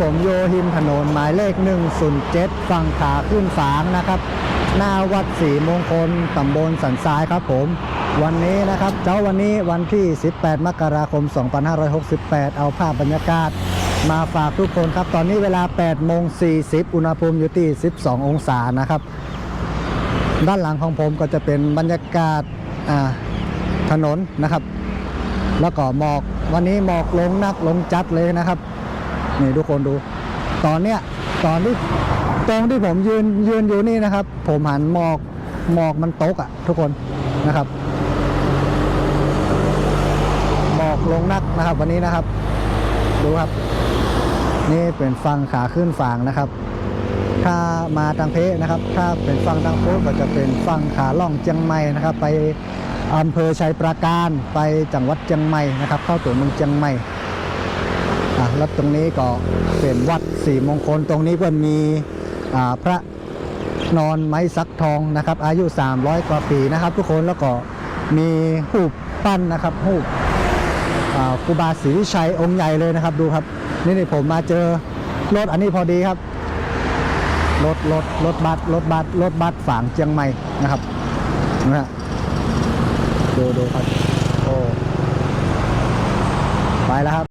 ผมโยหิมถนนหมายเลข 107 ฝั่งขาขึ้นฝางนะครับ หน้าวัดศรีมงคลตำบลสันทรายครับผม วันนี้นะครับเจ้าวันนี้วันที่ 18 มกราคม 2568 เอาภาพบรรยากาศมาฝากทุกคนครับ ตอนนี้เวลา8โมง40 อุณหภูมิอยู่ที่ 12 องศานะครับ ด้านหลังของผมก็จะเป็นบรรยากาศถนนนะครับ แล้วก็หมอกวันนี้หมอกลงนักลงจัดเลยนะครับ นี่ทุกคนดู ตอนเนี้ยตอนที่ตรงที่ผมยืนยืนอยู่นี่นะครับ ผมหันหมอกหมอกมันตกอะ่ะ ทุกคนนะครับหมอกลงนักนะครับ วันนี้นะครับ ดูครับ นี่เป็นฝั่งขาขึ้นฝั่งนะครับ ถ้ามาทางเพนะครับ ถ้าเป็นฝั่งทางโค้ก็จะเป็นฝั่งขาล่องเจียงใหม่นะครับ ไปอำเภอชัยปราการไปจังหวัดเจียงใหม่นะครับ เข้าตัวเมืองเจียงใหม่ แล้วตรงนี้ก็เป็นวัดสี่มงคล ตรงนี้ก็มีพระนอนไม้สักทองนะครับ อายุ 300 กว่าปีนะครับ ทุกคนแล้วก็มีหูปปั้นนะครับหูปครูบาศรีวิชัยองค์ใหญ่เลยนะครับ ดูครับ นี่นี่ผมมาเจอรถอันนี้พอดีครับรถรถรถบัสรถบัสรถบัสฝางเชียงใหม่นะครับนะฮะดูดูครับโอ้ไปแล้วครับ